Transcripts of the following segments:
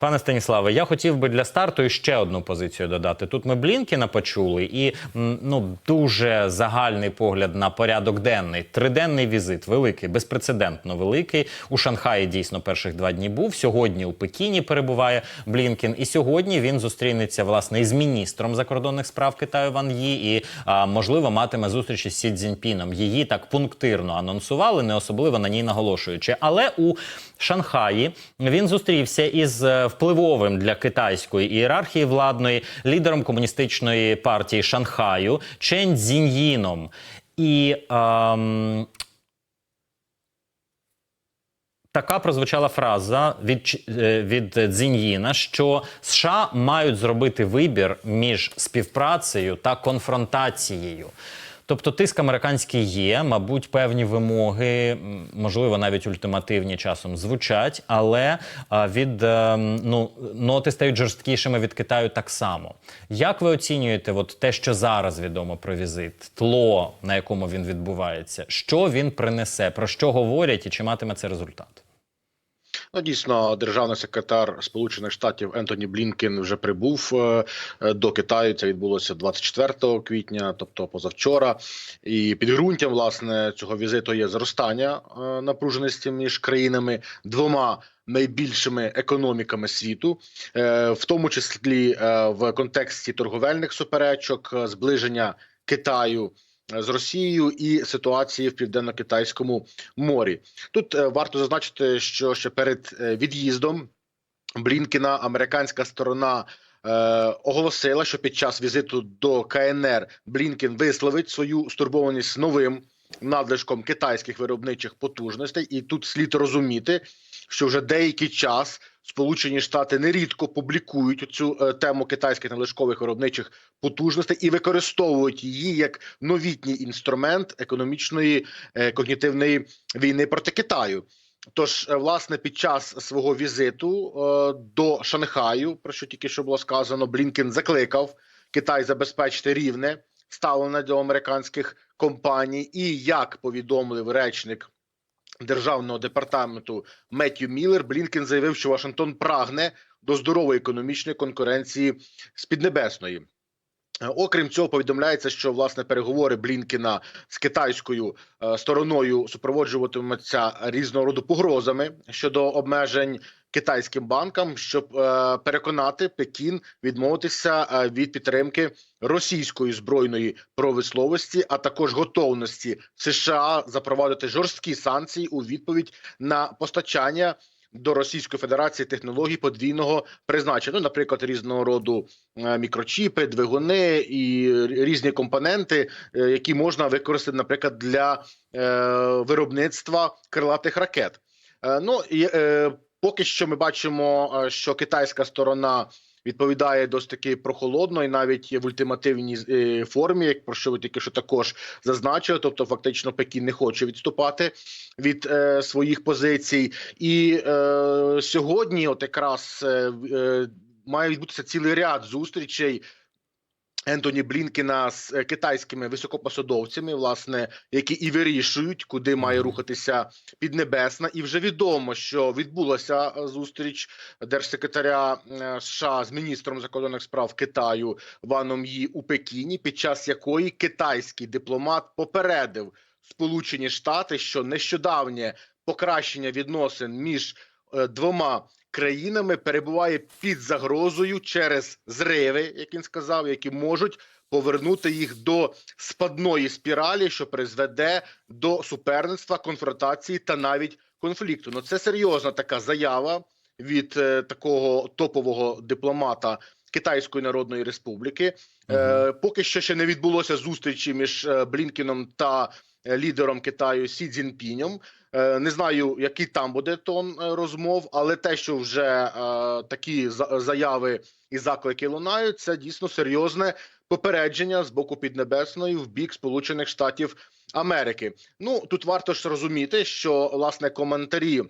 Пане Станіславе, я хотів би для старту ще одну позицію додати. Тут ми Блінкіна почули, і ну дуже загальний погляд на порядок денний. Триденний візит, великий, безпрецедентно великий. У Шанхаї дійсно перших два дні був. Сьогодні у Пекіні перебуває Блінкін. І сьогодні він зустрінеться власне із міністром закордонних справ Китаю Ван Ї і а, можливо матиме зустріч із Сі Цзіньпіном. Її так пунктирно анонсували, не особливо на ній наголошуючи. Але у Шанхаї він зустрівся із е, впливовим для китайської ієрархії владної лідером комуністичної партії Шанхаю Чен Цзіньїном. І ем, Така прозвучала фраза від, е, від Цзіньїна, що США мають зробити вибір між співпрацею та конфронтацією. Тобто тиск американський є, мабуть, певні вимоги, можливо, навіть ультимативні часом звучать, але від е, ну, ноти стають жорсткішими від Китаю так само. Як ви оцінюєте от те, що зараз відомо про візит, тло, на якому він відбувається, що він принесе, про що говорять і чи матиме це результат? Ну, дійсно, державний секретар Сполучених Штатів Ентоні Блінкен вже прибув е, е, до Китаю. Це відбулося 24 квітня, тобто позавчора. І підґрунтям власне цього візиту є зростання е, напруженості між країнами двома. Найбільшими економіками світу, в тому числі в контексті торговельних суперечок, зближення Китаю з Росією і ситуації в південно-китайському морі. Тут е, варто зазначити, що ще перед е, від'їздом Блінкіна американська сторона. е, Оголосила, що під час візиту до КНР Блінкін висловить свою стурбованість новим надлишком китайських виробничих потужностей, і тут слід розуміти, що вже деякий час Сполучені Штати нерідко публікують цю е, тему китайських надлишкових виробничих потужностей і використовують її як новітній інструмент економічної е, когнітивної війни проти Китаю. Тож, е, власне, під час свого візиту до Шанхаю, про що тільки що було сказано, Блінкен закликав Китай забезпечити рівне ставлення до американських компаній, і як повідомив речник державного департаменту Меттью Міллер, Блінкен заявив, що Вашингтон прагне до здорової економічної конкуренції з Піднебесної. Окрім цього, повідомляється, що власне переговори Блінкіна з китайською е, стороною супроводжуватимуться різного роду погрозами щодо обмежень китайським банкам, щоб е, переконати Пекін відмовитися е, від підтримки російської збройної промисловості, а також готовності США запровадити жорсткі санкції у відповідь на постачання. До Російської Федерації технологій подвійного призначення, ну, наприклад, різного роду е, мікрочіпи, двигуни і різні компоненти, які можна використати, наприклад, для виробництва крилатих ракет. Ну і поки що ми бачимо, е, що китайська сторона відповідає досить таки прохолодно і навіть в ультимативній е, формі, як про що ви тільки що також зазначили. Тобто, фактично, Пекін не хоче відступати від е, своїх позицій, і е, сьогодні, от якраз е, е, має відбутися цілий ряд зустрічей. Ентоні Блінкіна з е, китайськими високопосадовцями, власне, які і вирішують, куди має рухатися Піднебесна, і вже відомо, що відбулася е, зустріч держсекретаря е, США з міністром закордонних справ Китаю Ваном Ї у Пекіні, під час якої китайський дипломат попередив Сполучені Штати, що нещодавнє покращення відносин між двома країнами перебуває під загрозою через зриви, як він сказав, які можуть повернути їх до спадної спіралі, що призведе до суперництва, конфронтації та навіть конфлікту. Ну це серйозна така заява від е, такого топового дипломата. Китайської Народної Республіки е, поки що ще не відбулося зустрічі між е, Блінкіном та е, лідером Китаю Сі Цзіньпінем. Е, Не знаю, який там буде тон е, розмов, але те, що вже е, такі за- заяви і заклики лунають, це дійсно серйозне попередження з боку Піднебесної в бік Сполучених Штатів Америки. Ну тут варто ж розуміти, що власне коментарі.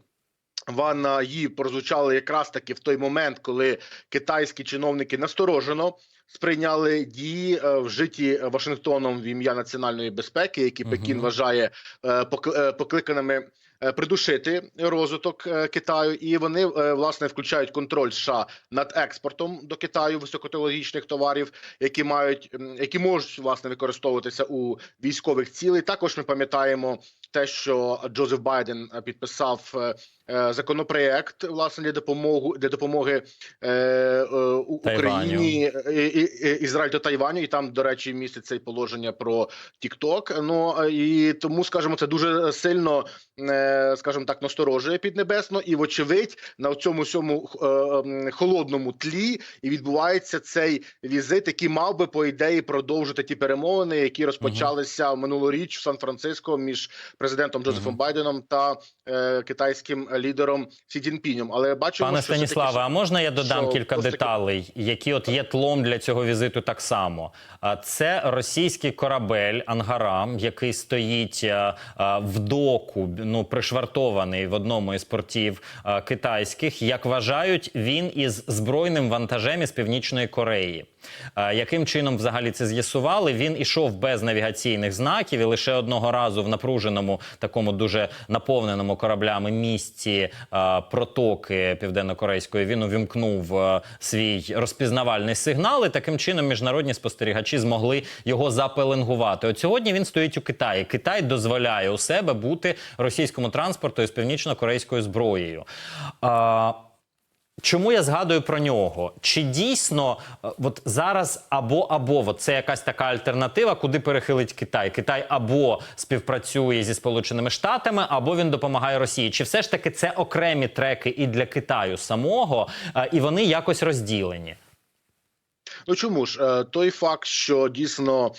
Ванна Ї прозвучали якраз таки в той момент, коли китайські чиновники насторожено сприйняли дії е, вжиті Вашингтоном в ім'я національної безпеки, які. Пекін вважає е, е, покликаними придушити розвиток Китаю, і вони власне включають контроль США над експортом до Китаю високотехнологічних товарів, які мають які можуть власне використовуватися у військових цілей. Також ми пам'ятаємо те, що Джозеф Байден е, підписав е, е, законопроект власне для допомоги для допомоги Україні Ізраїль та Тайваню, і там, до речі, міститься і положення про TikTok. Ну і тому, скажімо, це дуже сильно, скажімо так, насторожує піднебесно, і вочевидь на цьому всьому холодному тлі і відбувається цей візит, який мав би по ідеї продовжити ті перемовини, які розпочалися минулоріч в Сан-Франциско між президентом Джозефом. Байденом та е, китайським лідером Сі Цзіньпінем. Але бачимо, Пане що Станіславе, а можна я додам що кілька деталей, які от є тлом для цього візиту так само. Це російський корабель Ангарам, який стоїть а, а, в доку, ну пришвартований в одному із портів китайських. Як вважають, він із збройним вантажем із Північної Кореї. А, Яким чином взагалі це з'ясували? Він ішов без навігаційних знаків і лише одного разу в напруженому такому дуже наповненому кораблями місці протоки південно-корейської він увімкнув свій розпізнавальний сигнал. І таким чином міжнародні спостерігачі змогли його запеленгувати. От сьогодні він стоїть у Китаї. Китай дозволяє у себе бути російському транспорту із північно-корейською зброєю. Чому я згадую про нього? Чи дійсно е, от зараз або або це якась така альтернатива, куди перехилить Китай? Китай або співпрацює зі Сполученими Штатами, або він допомагає Росії. Чи все ж таки це окремі треки і для Китаю самого, е, і вони якось розділені? Ну чому ж е, той факт, що дійсно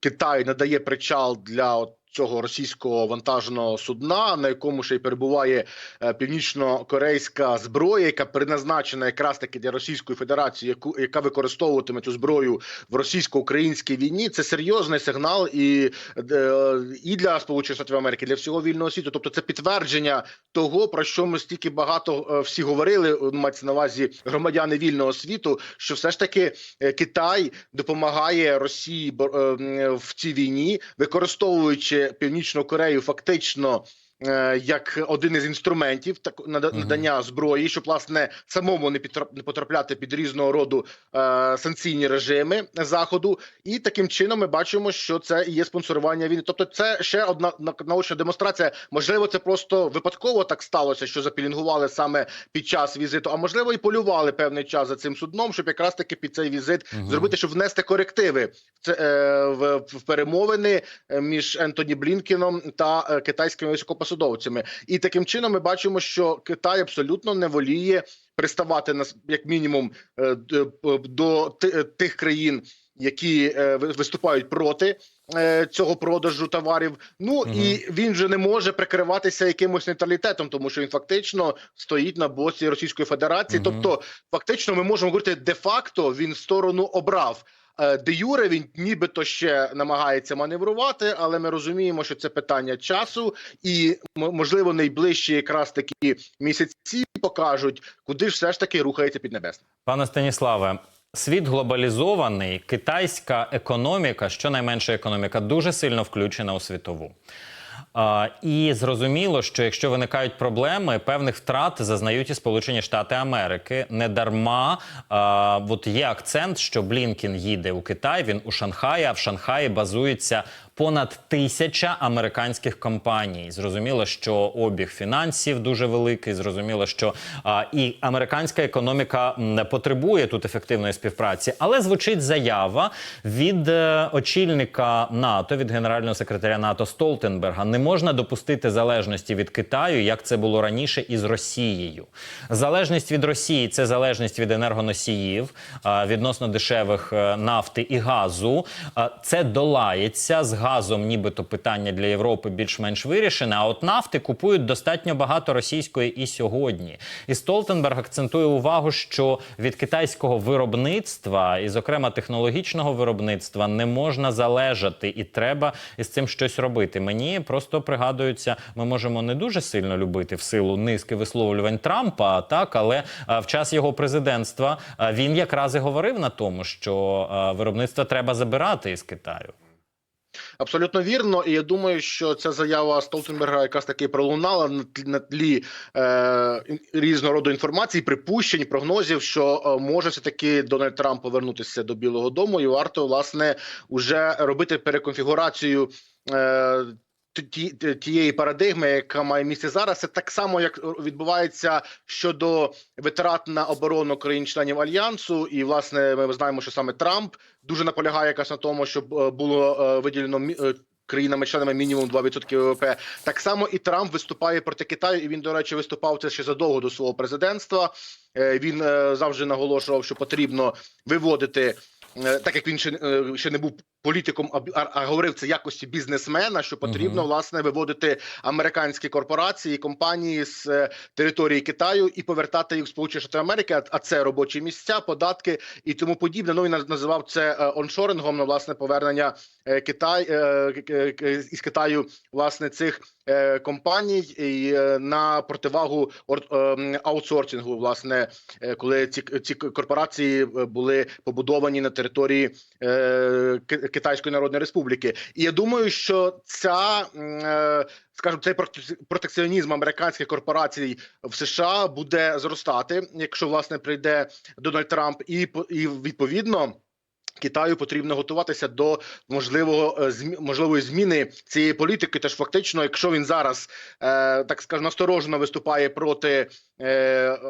Китай надає причал для от цього російського вантажного судна, на якому ще й перебуває е, північно-корейська зброя, яка призначена якраз таки для Російської Федерації, яку яка використовуватиме цю зброю в російсько-українській війні. Це серйозний сигнал і, е, і для Сполучених Штатів Америки, для всього вільного світу. Тобто, це підтвердження того, про що ми стільки багато е, всі говорили. Мається на увазі громадяни вільного світу, що все ж таки Китай допомагає Росії в цій війні, використовуючи Північну Корею фактично. Е, Як один із інструментів так надання зброї, щоб власне самому не потрапляти під різного роду е, санкційні режими заходу, і таким чином ми бачимо, що це і є спонсорування війни. Тобто, це ще одна на- наочна демонстрація. Можливо, це просто випадково так сталося, що запілінгували саме під час візиту, а можливо, і полювали певний час за цим судном, щоб якраз таки під цей візит Мгм. зробити, щоб внести корективи в це е, в, в перемовини між Ентоні Блінкеном та китайськими високопосадовцями. І таким чином ми бачимо, що Китай абсолютно не воліє приставати на як мінімум е, п- до е, тих країн, які е, ви- виступають проти. е, Цього продажу товарів, ну Мгм. і він же не може прикриватися якимось нейтралітетом, тому що він фактично стоїть на боці Російської Федерації. Мгм. Тобто, фактично, ми можемо говорити, де-факто він сторону обрав. Е, Де Юре він нібито ще намагається маневрувати, але ми розуміємо, що це питання часу, і можливо найближчі якраз такі місяці покажуть, куди ж все ж таки рухається Піднебесне. Пане Станіславе, світ глобалізований, китайська економіка, щонайменша економіка, дуже сильно включена у світову. І зрозуміло, що якщо виникають проблеми, певних втрат зазнають і Сполучені Штати Америки. Не дарма от є акцент, що Блінкін їде у Китай, він у Шанхаї, а в Шанхаї базується понад тисяча американських компаній. Зрозуміло, що обіг фінансів дуже великий. Зрозуміло, що а, і американська економіка не потребує тут ефективної співпраці. Але звучить заява від е, очільника НАТО, від генерального секретаря НАТО Столтенберга. Можна допустити залежності від Китаю, як це було раніше із Росією. Залежність від Росії це залежність від енергоносіїв відносно дешевих е, нафти і газу. Це долається з газом, нібито питання для Європи більш-менш вирішене. А от нафти купують достатньо багато російської і сьогодні. І Столтенберг акцентує увагу, що від китайського виробництва, і, зокрема, технологічного виробництва, не можна залежати, і треба із цим щось робити. Мені просто пригадується, ми можемо не дуже сильно любити в силу низки висловлювань Трампа, так але а, в час його президентства а, він якраз і говорив на тому, що а, виробництво треба забирати із Китаю. Абсолютно вірно, і я думаю, що ця заява Столтенберга якраз таки пролунала на тлі, на тлі е, різного роду інформації, припущень, прогнозів, що е, може все таки Дональд Трамп повернутися до Білого Дому, і варто власне уже робити переконфігурацію. Ті- ті- тієї парадигми, яка має місце зараз, це так само, як відбувається щодо витрат на оборону країн-членів альянсу. І власне ми знаємо, що саме Трамп дуже наполягає якраз на тому, щоб е, було е, виділено е, країнами-членами мінімум 2% ВВП. Так само і Трамп виступає проти Китаю. І він, до речі, виступав це ще задовго до свого президентства. Він завжди наголошував, що потрібно виводити. Так як він ще, ще не був політиком, а, говорив це якості бізнесмена, що потрібно власне виводити американські корпорації, компанії з е, території Китаю і повертати їх в Сполучені Штати Америки. А- це робочі місця, податки і тому подібне. Ну він наз- називав це е, оншорингом. На власне повернення е, Китай із Китаю власне цих компаній і на противагу ор- аутсорсингу, власне, коли ці ці корпорації були побудовані на території Китайської Народної Республіки. І я думаю, що ця е, скажімо, цей протекціонізм американських корпорацій в США буде зростати, якщо власне прийде Дональд Трамп, і і відповідно. Китаю потрібно готуватися до можливого е, можливої зміни цієї політики. Тож фактично, якщо він зараз е, так скажемо, насторожено виступає проти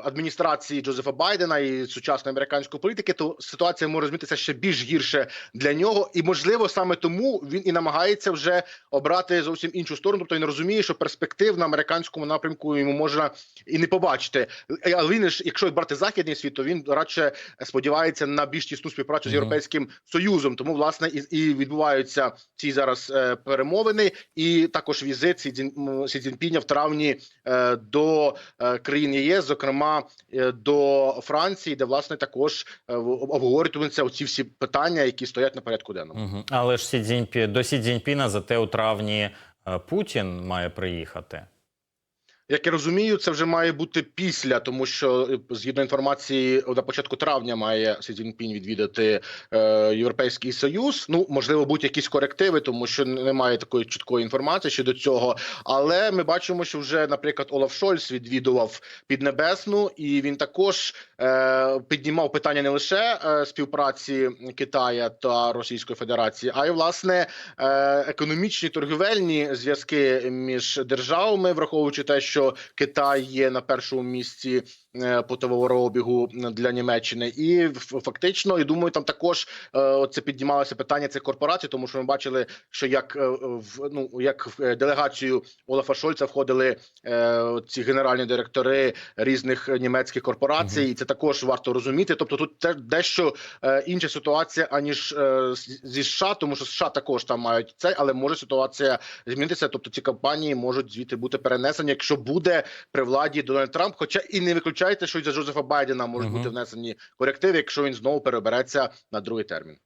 адміністрації Джозефа Байдена і сучасної американської політики, то ситуація може змінитися ще більш гірше для нього, і можливо саме тому він і намагається вже обрати зовсім іншу сторону. Тобто він розуміє, що перспектив на американському напрямку йому можна і не побачити. Е, Але він ж, якщо брати західний світ, то він радше сподівається на більш тісну співпрацю з європейським союзом. Тому власне і, і відбуваються ці зараз е, перемовини, і також візит Сі, Цзін, Цзіньпіня в травні е, до е, країн ЄС, зокрема е, до Франції, де власне також е, обговорюються ці всі питання, які стоять на порядку денному. Угу. Але ж Сі Цзіньпі, до Сі Цзіньпіна зате у травні е, Путін має приїхати. Як я розумію, це вже має бути після, тому що е, згідно інформації, на початку травня має Сі Цзіньпінь відвідати е, Європейський Союз. Ну можливо, будуть якісь корективи, тому що немає такої чіткої інформації щодо цього. Але ми бачимо, що вже, наприклад, Олаф Шольц відвідував Піднебесну, і він також е, піднімав питання не лише е, співпраці Китая та Російської Федерації, а й власне е, економічні торгівельні зв'язки між державами, враховуючи те, що Китай є на першому місці по товарообігу для Німеччини, і фактично, і думаю, там також е, це піднімалося питання цих корпорацій, тому що ми бачили, що як е, в ну як в е, делегацію Олафа Шольца входили е, ці генеральні директори різних німецьких корпорацій, і це також варто розуміти. Тобто, тут те дещо е, інша ситуація аніж е, зі США, тому що США також там мають це, але може ситуація змінитися. Тобто ці компанії можуть звідти бути перенесені, якщо буде при владі Дональд Трамп. Хоча і не виключайте, що за Джозефа Байдена можуть угу. бути внесені корективи, якщо він знову перебереться на другий термін.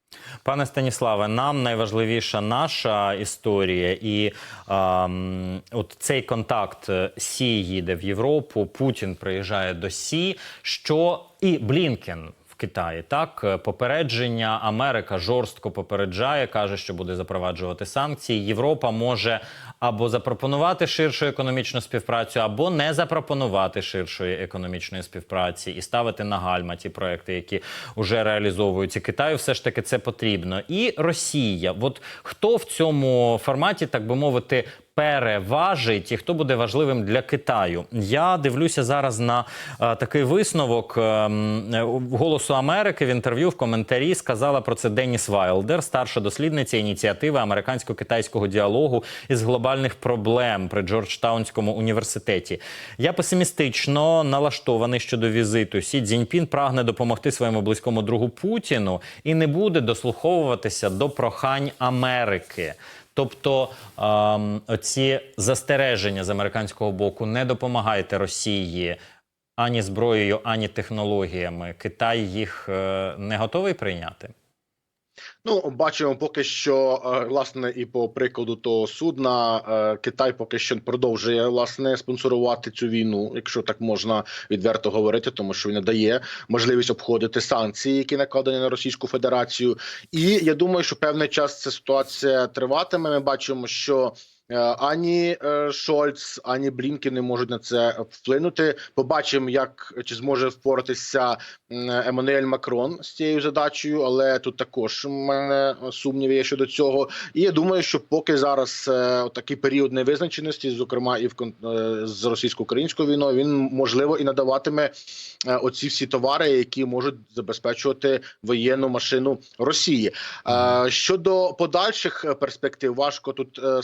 Пане Станіславе, нам найважливіша наша історія, і ем, от цей контакт е, Сі їде в Європу, Путін приїжджає до Сі, що і Блінкен. Китаї так Е, попередження Америка жорстко попереджає, каже, що буде запроваджувати санкції. Європа може або запропонувати ширшу економічну співпрацю, або не запропонувати ширшої економічної співпраці і ставити на гальма ті проекти, які вже реалізовуються. Китаю все ж таки це потрібно. І Росія. От хто в цьому форматі, так би мовити, переважить і хто буде важливим для Китаю? Я дивлюся зараз на е, такий висновок е, е, голосу Америки в інтерв'ю в коментарі сказала про це Деніс Вайлдер, старша дослідниця ініціативи американсько-китайського діалогу із глобальних проблем при Джорджтаунському університеті. Я песимістично налаштований щодо візиту. Сі Цзіньпін прагне допомогти своєму близькому другу Путіну і не буде дослуховуватися до прохань Америки. Тобто ем, оці застереження з американського боку не допомагайте Росії ані зброєю, ані технологіями. Китай їх е, не готовий прийняти. Ну, бачимо поки що, е, власне, і по прикладу того судна, е, Китай поки що продовжує власне спонсорувати цю війну, якщо так можна відверто говорити, тому що він не дає можливість обходити санкції, які накладені на Російську Федерацію. І я думаю, що певний час ця ситуація триватиме. Ми бачимо, що. Е, Ані е, Шольц, ані Блінкен не можуть на це вплинути. Побачимо, як чи зможе впоратися Еммануель Макрон з цією задачею, але тут також у мене сумніви є щодо цього. І я думаю, що поки зараз е, такий період невизначеності, зокрема і в з російсько-українською війною, він можливо і надаватиме оці всі товари, які можуть забезпечувати воєнну машину Росії. Щодо подальших перспектив, важко тут е,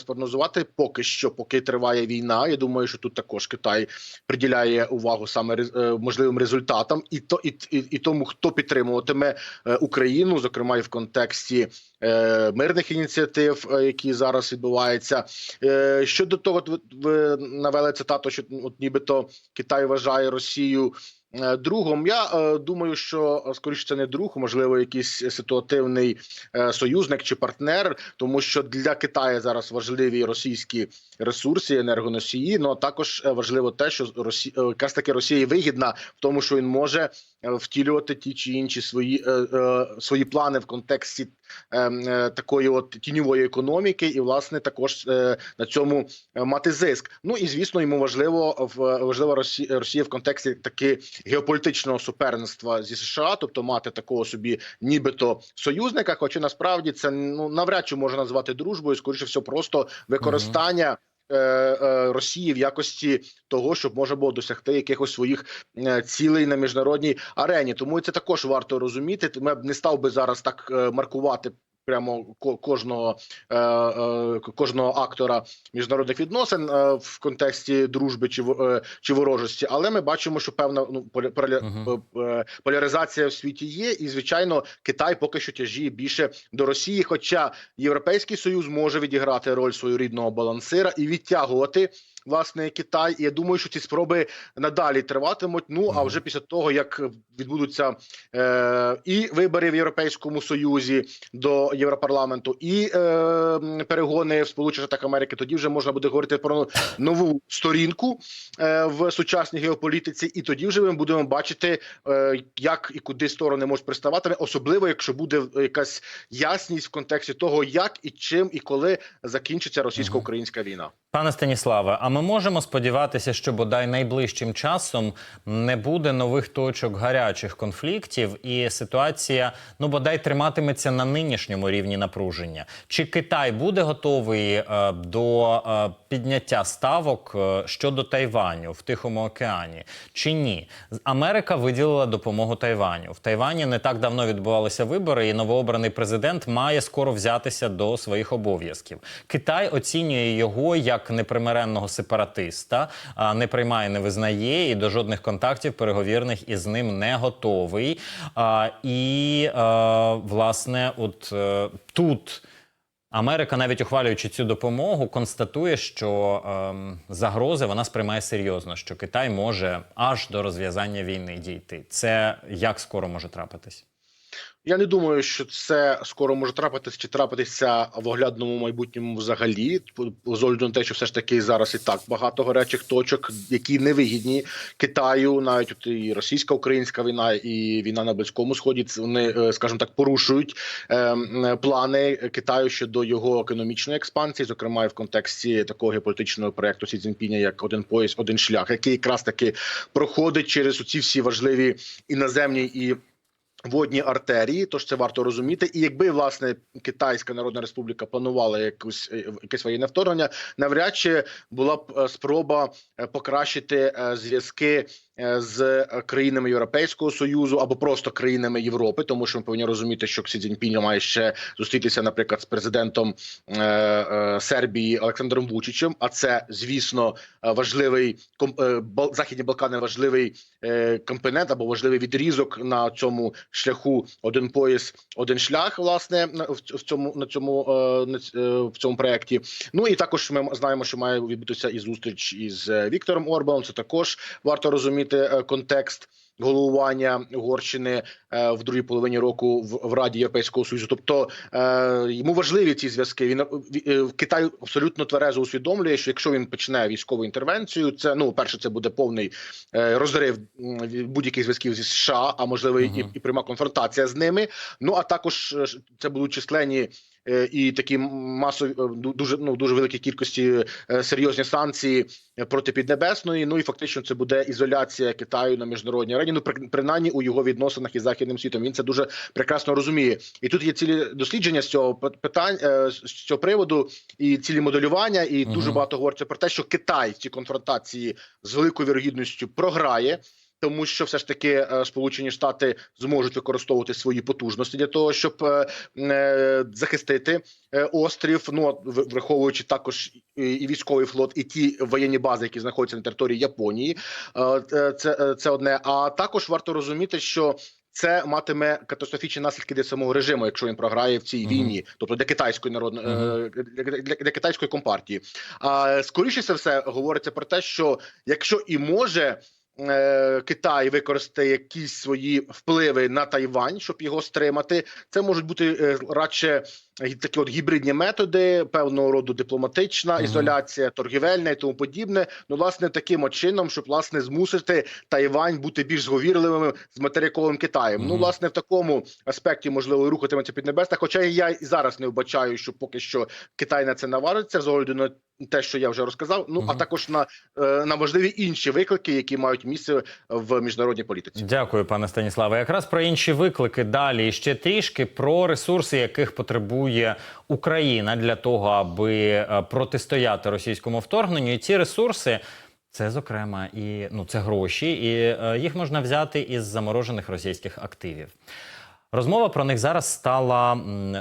спрогнозувати. Поки що, поки триває війна. Я думаю, що тут також Китай приділяє увагу саме е, можливим результатам, і то і, і, і тому, хто підтримуватиме е, Україну, зокрема і в контексті е, мирних ініціатив, е, які зараз відбуваються. Е, щодо того, ви навели цитату, що от нібито Китай вважає Росію. Е, Другом я е, думаю, що е, скоріше це не друг, можливо, якийсь ситуативний союзник чи партнер, тому що для Китаю зараз важливі російські ресурси, енергоносії. Ну а також важливо те, що Росі... якраз таки Росії вигідна в тому, що він може втілювати ті чи інші свої, свої плани в контексті такої от тіньової економіки, і власне також на цьому мати зиск. Ну і звісно, йому важливо в важлива Росія, Росія в контексті таки геополітичного суперництва зі США, тобто мати такого собі, нібито союзника. Хоча насправді це ну навряд чи можна назвати дружбою, скоріше все, просто використання. е, Росії в якості того, щоб можна було досягти якихось своїх е, цілей на міжнародній арені. Тому це також варто розуміти. Ми б не став би зараз так маркувати. Прямо ко- кожного е, е, кожного актора міжнародних відносин е, в контексті дружби чи чи ворожості, але ми бачимо, що певна ну поляризація в світі є, і звичайно, Китай поки що тяжіє більше до Росії. Хоча Європейський Союз може відіграти роль свого рідного балансира і відтягувати. Власне, Китай, і я думаю, що ці спроби надалі триватимуть. Ну а вже після того, як відбудуться е, і вибори в Європейському Союзі до Європарламенту, і е, перегони в Сполучених Штатах Америки, тоді вже можна буде говорити про нову сторінку е, в сучасній геополітиці, і тоді вже ми будемо бачити, е, як і куди сторони можуть приставати, особливо якщо буде якась ясність в контексті того, як і чим і коли закінчиться російсько-українська війна. Пане Станіславе, а ми можемо сподіватися, що бодай найближчим часом не буде нових точок гарячих конфліктів, і ситуація ну бодай триматиметься на нинішньому рівні напруження. Чи Китай буде готовий е, до е, підняття ставок е, щодо Тайваню в Тихому океані? Чи ні? Америка виділила допомогу Тайваню. В Тайвані не так давно відбувалися вибори, і новообраний президент має скоро взятися до своїх обов'язків. Китай оцінює його як непримиренного сепаратиста, а не приймає, не визнає і до жодних контактів переговірних із ним не готовий. І е, власне, от е, тут. Америка, навіть ухвалюючи цю допомогу, констатує, що ем, загрози вона сприймає серйозно, що Китай може аж до розв'язання війни дійти. Це як скоро може трапитись? Я не думаю, що це скоро може трапитись чи трапитися в оглядному майбутньому взагалі. З огляду на те, що все ж таки зараз і так багато гарячих точок, які не вигідні Китаю, навіть от і російсько-українська війна, і війна на близькому сході. Вони, е, скажімо так, порушують е, плани Китаю щодо його економічної експансії, зокрема і в контексті такого геополітичного проекту Сі Цзіньпіня, як один пояс, один шлях, який якраз таки проходить через ці всі важливі іноземні і водні артерії, тож це варто розуміти. І якби власне Китайська Народна Республіка планувала якусь е, якесь воєнне вторгнення, навряд чи була б е, спроба е, покращити зв'язки з е, країнами Європейського союзу або просто країнами Європи, тому що ми повинні розуміти, що Ксі Цзіньпінь має ще зустрітися, наприклад, з президентом е, е, Сербії Олександром Вучичем. А це, звісно, е, важливий е, Західні Балкани важливий е, компонент або важливий відрізок на цьому шляху один пояс, один шлях. Власне в цьому на цьому е, е, в цьому проєкті. Ну і також ми знаємо, що має відбутися і зустріч із е, Віктором Орбаном. Це також варто розуміти е, контекст. головування Угорщини е, в другій половині року в, Раді Європейського Союзу. Тобто е, йому важливі ці зв'язки. Він в Китай абсолютно тверезо усвідомлює, що якщо він почне військову інтервенцію, це ну перше, це буде повний розрив будь-яких зв'язків зі США, а можливо і, Мгм. і пряма конфронтація з ними. Ну а також це будуть численні. Е, І такі масові е, дуже ну дуже великі кількості е, серйозні санкції проти Піднебесної. Ну і фактично це буде ізоляція Китаю на міжнародній арені. Ну при- принаймні у його відносинах із західним світом. Він це дуже прекрасно розуміє. І тут є цілі дослідження з цього пи- питань з цього приводу, і цілі моделювання. І дуже багато говориться про те, що Китай в цій конфронтації з великою вірогідністю програє. Тому що все ж таки е, Сполучені Штати зможуть використовувати свої потужності для того, щоб е, е, захистити острів. Ну враховуючи також і, військовий флот, і ті воєнні бази, які знаходяться на території Японії. Це, це одне. А також варто розуміти, що це матиме катастрофічні наслідки для самого режиму, якщо він програє в цій Мгм. війні, тобто для китайської народної Мгм. е, для, для, для китайської компартії. А скоріше за все говориться про те, що якщо і може. Е, Китай використає якісь свої впливи на Тайвань, щоб його стримати. Це можуть бути е, радше такі от гібридні методи, певного роду дипломатична ізоляція, торгівельна і тому подібне. Ну, власне, таким от чином, щоб власне змусити Тайвань бути більш зговірливим з материковим Китаєм. Ну, власне, в такому аспекті можливо рухатиметься Піднебесна. Хоча я і зараз не вбачаю, що поки що Китай на це навариться з огляду на те, що я вже розказав. Ну а також на, е, на важливі інші виклики, які мають місце в міжнародній політиці. Дякую, пане Станіславе. Якраз про інші виклики далі. Ще трішки про ресурси, яких потребує Україна для того, аби е, протистояти російському вторгненню. І ці ресурси. Це зокрема і ну це гроші, і е, їх можна взяти із заморожених російських активів. Розмова про них зараз стала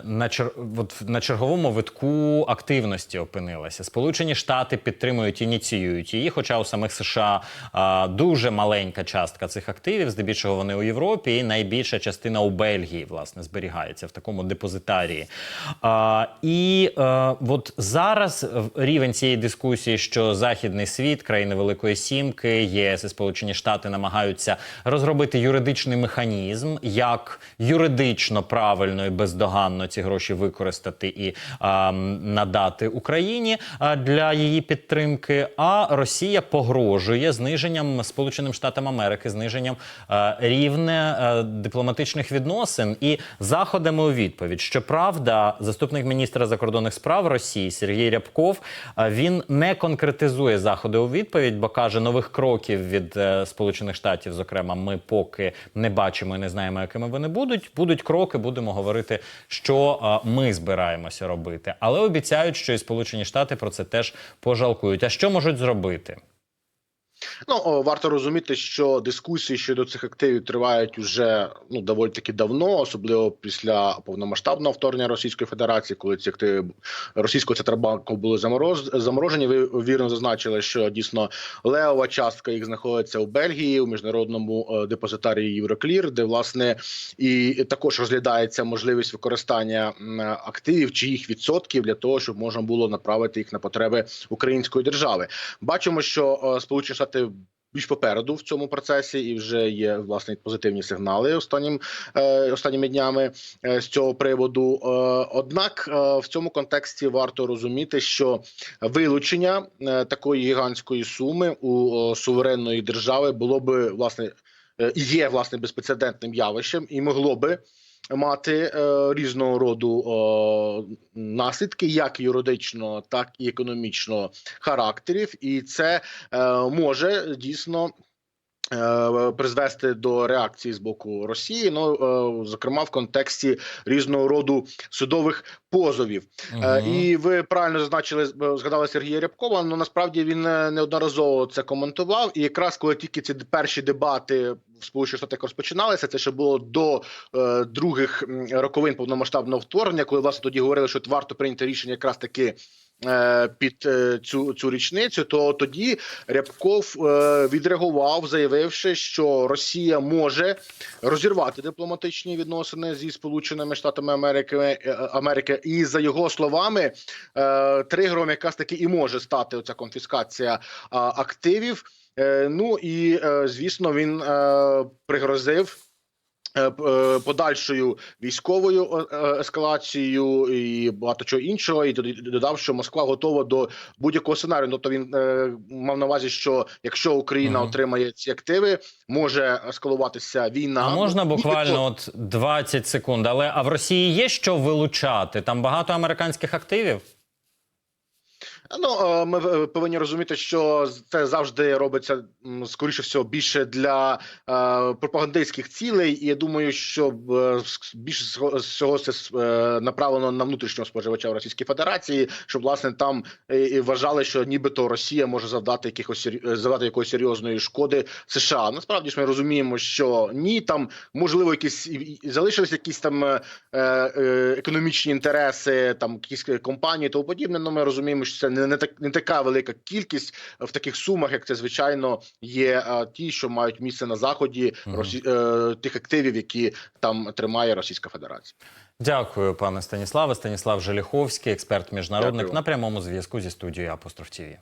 на чер... от на черговому витку активності опинилася. Сполучені Штати підтримують, ініціюють її, хоча у самих США а, дуже маленька частка цих активів, здебільшого вони у Європі, і найбільша частина у Бельгії власне зберігається в такому депозитарії. А, і е, от зараз рівень цієї дискусії, що західний світ, країни Великої Сімки, ЄС і Сполучені Штати намагаються розробити юридичний механізм, як юридично правильно і бездоганно ці гроші використати і а, надати Україні для її підтримки. А Росія погрожує зниженням Сполученим Штатам Америки, зниженням е, рівня е, дипломатичних відносин і заходами у відповідь. Щоправда, заступник міністра закордонних справ Росії Сергій Рябков е, він не конкретизує заходи у відповідь, бо каже, нових кроків від е, Сполучених Штатів, зокрема, ми поки не бачимо і не знаємо, якими вони будуть. Будуть кроки, будемо говорити, що а, ми збираємося робити. Але обіцяють, що і Сполучені Штати про це теж пожалкують. А що можуть зробити? Ну варто розуміти, що дискусії щодо цих активів тривають уже ну доволі таки давно, особливо після повномасштабного вторгнення Російської Федерації, коли ці активи російського центробанку були замороз... заморожені. Ви вірно зазначили, що дійсно левова частка їх знаходиться у Бельгії у міжнародному е, депозитарії Євроклір, де власне і також розглядається можливість використання активів чи їх відсотків для того, щоб можна було направити їх на потреби української держави. Бачимо, що е, Сполучені Штати більш попереду в цьому процесі, і вже є власне позитивні сигнали останнім е, останніми днями е, з цього приводу. Е, однак е, в цьому контексті варто розуміти, що вилучення е, такої гігантської суми у е, суверенної держави було би власне е, і є власне безпрецедентним явищем, і могло би мати е, різного роду е, наслідки, як юридично, так і економічно характерів, і це е, може дійсно. Е, Призвести до реакції з боку Росії, ну е, зокрема в контексті різного роду судових позовів. Мгм. І ви правильно зазначили, згадали Сергія Рябкова. але насправді він неодноразово це коментував. І якраз коли тільки ці перші дебати в Сполучених Штатах розпочиналися, це ще було до е, других роковин повномасштабного вторгнення, коли власне тоді говорили, що варто прийняти рішення якраз таки. Е, Під е, цю цю річницю, то тоді Рябков е, відреагував, заявивши, що Росія може розірвати дипломатичні відносини зі Сполученими Штатами Америки Америки, і за його словами, тригером якраз таки і може стати оця конфіскація активів. Ну і звісно, він пригрозив. Е, е, Подальшою військовою е, ескалацією і багато чого іншого, і додав, що Москва готова до будь-якого сценарію. Тобто він е, мав на увазі, що якщо Україна Мгм. отримає ці активи, може ескалуватися війна. А можна Ну, буквально от 20 секунд. Але а в Росії є що вилучати? Там багато американських активів. Ну е, ми е, повинні розуміти, що це завжди робиться скоріше всього більше для е, пропагандистських цілей. І я думаю, що більше всього- це направлено на внутрішнього споживача в Російській Федерації, щоб власне там і вважали, що нібито Росія може завдати якихось завдати якоїсь серйозної шкоди США. Насправді ж ми розуміємо, що ні, там можливо якісь залишились якісь там економічні інтереси, там якісь компанії, тому подібне. Ну ми розуміємо, що це не, не так не така велика кількість в таких сумах, як це звичайно є е, ті, що мають місце на заході. Росі... е, тих активів, які там тримає Російська Федерація. Дякую, пане Станіславе. Станіслав Желіховський, експерт міжнародник Дякую. на прямому зв'язку зі студією Апостроф ТІВІ.